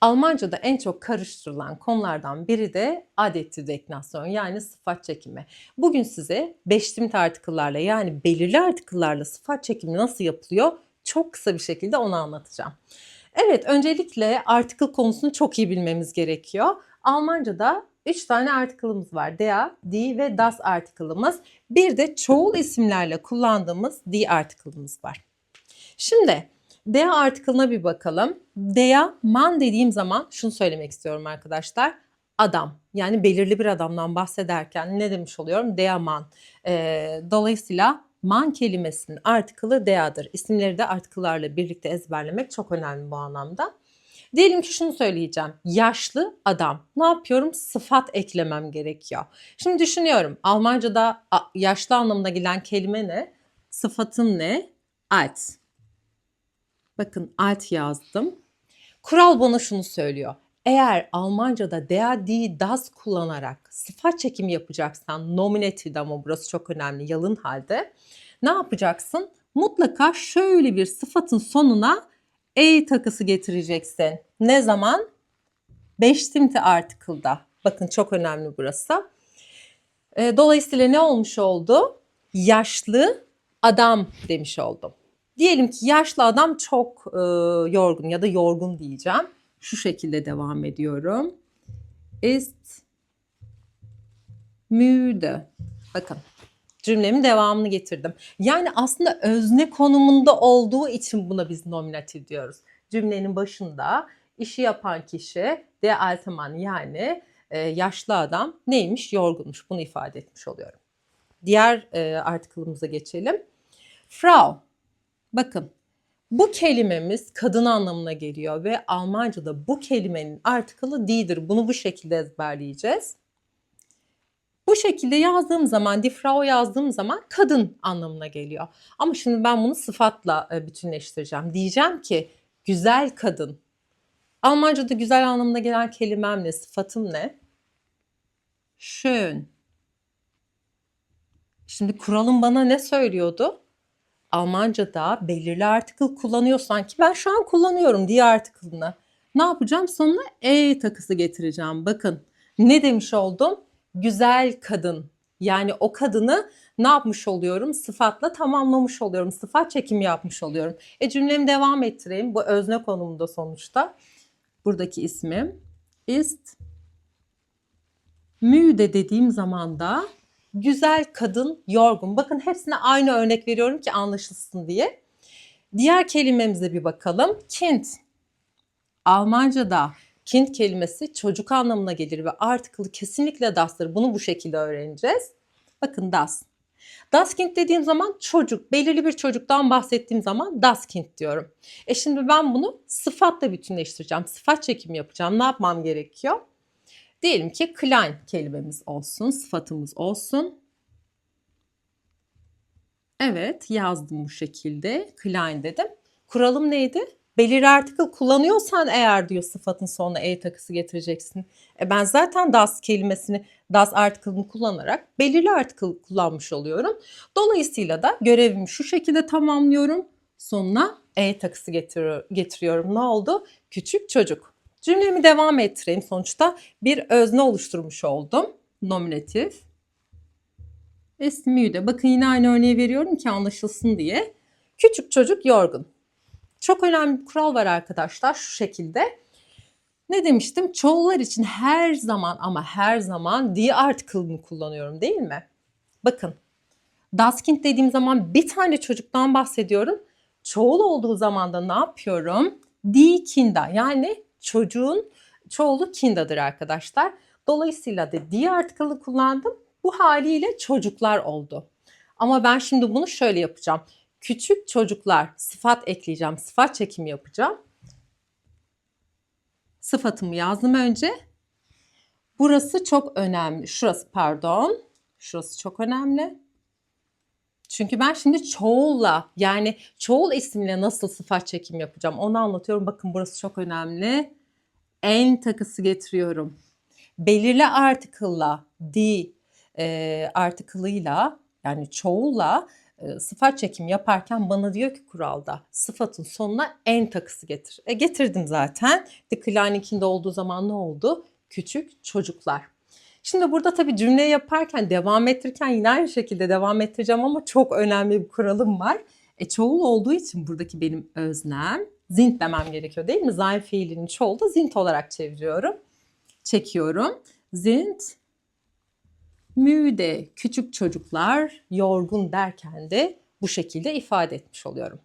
Almanca'da en çok karıştırılan konulardan biri de adjektif deklinasyon yani sıfat çekimi. Bugün size beşlimit artikıllarla yani belirli artikıllarla sıfat çekimi nasıl yapılıyor çok kısa bir şekilde onu anlatacağım. Evet öncelikle artikel konusunu çok iyi bilmemiz gerekiyor. Almanca'da 3 tane artikelimiz var. Der, die ve das artikelimiz. Bir de çoğul isimlerle kullandığımız die artikelimiz var. Şimdi der artikelına bir bakalım. Der man dediğim zaman şunu söylemek istiyorum arkadaşlar. Adam yani belirli bir adamdan bahsederken ne demiş oluyorum? Der man. Ee, dolayısıyla man kelimesinin artikılı der'dir. İsimleri de artikılarla birlikte ezberlemek çok önemli bu anlamda. Diyelim ki şunu söyleyeceğim. Yaşlı adam. Ne yapıyorum? Sıfat eklemem gerekiyor. Şimdi düşünüyorum. Almanca'da yaşlı anlamına gelen kelime ne? Sıfatın ne? Alt. Bakın alt yazdım. Kural bana şunu söylüyor. Eğer Almanca'da der, die, das kullanarak sıfat çekimi yapacaksan nominatif ama burası çok önemli yalın halde ne yapacaksın? Mutlaka şöyle bir sıfatın sonuna e takısı getireceksin. Ne zaman? Beştimti article'da. Bakın çok önemli burası. E, Dolayısıyla ne olmuş oldu? Yaşlı adam demiş oldum. Diyelim ki yaşlı adam çok e, yorgun ya da yorgun diyeceğim. Şu şekilde devam ediyorum. Ist müde. Bakın cümlemin devamını getirdim. Yani aslında özne konumunda olduğu için buna biz nominatif diyoruz. Cümlenin başında işi yapan kişi de Alteman yani e, yaşlı adam neymiş? Yorgunmuş. Bunu ifade etmiş oluyorum. Diğer e, artikelimize geçelim. Frau. Bakın bu kelimemiz kadın anlamına geliyor ve Almanca'da bu kelimenin artikılı değildir. Bunu bu şekilde ezberleyeceğiz. Bu şekilde yazdığım zaman, die yazdığım zaman kadın anlamına geliyor. Ama şimdi ben bunu sıfatla e, bütünleştireceğim. Diyeceğim ki güzel kadın. Almanca'da güzel anlamına gelen kelimem ne, sıfatım ne? Schön. Şimdi kuralım bana ne söylüyordu? Almanca'da belirli article kullanıyorsan ki ben şu an kullanıyorum diye article'ını. Ne yapacağım? Sonuna e takısı getireceğim. Bakın ne demiş oldum? Güzel kadın. Yani o kadını ne yapmış oluyorum? Sıfatla tamamlamış oluyorum. Sıfat çekimi yapmış oluyorum. E cümlemi devam ettireyim. Bu özne konumunda sonuçta. Buradaki ismim ist müde dediğim zaman da güzel kadın yorgun. Bakın hepsine aynı örnek veriyorum ki anlaşılsın diye. Diğer kelimemize bir bakalım. Kind. Almanca'da kind kelimesi çocuk anlamına gelir ve article'ı kesinlikle das'tır. Bunu bu şekilde öğreneceğiz. Bakın das. Das Kind dediğim zaman çocuk, belirli bir çocuktan bahsettiğim zaman das Kind diyorum. E şimdi ben bunu sıfatla bütünleştireceğim. Sıfat çekimi yapacağım. Ne yapmam gerekiyor? Diyelim ki klein kelimemiz olsun, sıfatımız olsun. Evet, yazdım bu şekilde. Klein dedim. Kuralım neydi? Belirli article kullanıyorsan eğer diyor sıfatın sonuna e takısı getireceksin. E ben zaten das kelimesini, das article'ını kullanarak belirli article kullanmış oluyorum. Dolayısıyla da görevimi şu şekilde tamamlıyorum. Sonuna e takısı getiriyor, getiriyorum. Ne oldu? Küçük çocuk. Cümlemi devam ettireyim. Sonuçta bir özne oluşturmuş oldum. Nominatif. Esmiyi de. Bakın yine aynı örneği veriyorum ki anlaşılsın diye. Küçük çocuk yorgun. Çok önemli bir kural var arkadaşlar şu şekilde. Ne demiştim? Çoğullar için her zaman ama her zaman die article'ını kullanıyorum değil mi? Bakın. Das Kind dediğim zaman bir tane çocuktan bahsediyorum. Çoğul olduğu zaman da ne yapıyorum? Die Kinder yani çocuğun çoğulu kindadır arkadaşlar. Dolayısıyla da die article'ı kullandım. Bu haliyle çocuklar oldu. Ama ben şimdi bunu şöyle yapacağım. Küçük çocuklar sıfat ekleyeceğim. Sıfat çekimi yapacağım. Sıfatımı yazdım önce. Burası çok önemli. Şurası pardon. Şurası çok önemli. Çünkü ben şimdi çoğulla yani çoğul isimle nasıl sıfat çekim yapacağım onu anlatıyorum. Bakın burası çok önemli. En takısı getiriyorum. Belirli article'la, di e, article'ıyla yani çoğulla e, sıfat çekimi yaparken bana diyor ki kuralda sıfatın sonuna en takısı getir. E getirdim zaten. Decline'in olduğu zaman ne oldu? Küçük çocuklar. Şimdi burada tabii cümle yaparken devam ettirirken yine aynı şekilde devam ettireceğim ama çok önemli bir kuralım var. E çoğul olduğu için buradaki benim öznem sind demem gerekiyor değil mi? Sein fiilinin çoğulu da sind olarak çeviriyorum. Çekiyorum. Sind müde küçük çocuklar yorgun derken de bu şekilde ifade etmiş oluyorum.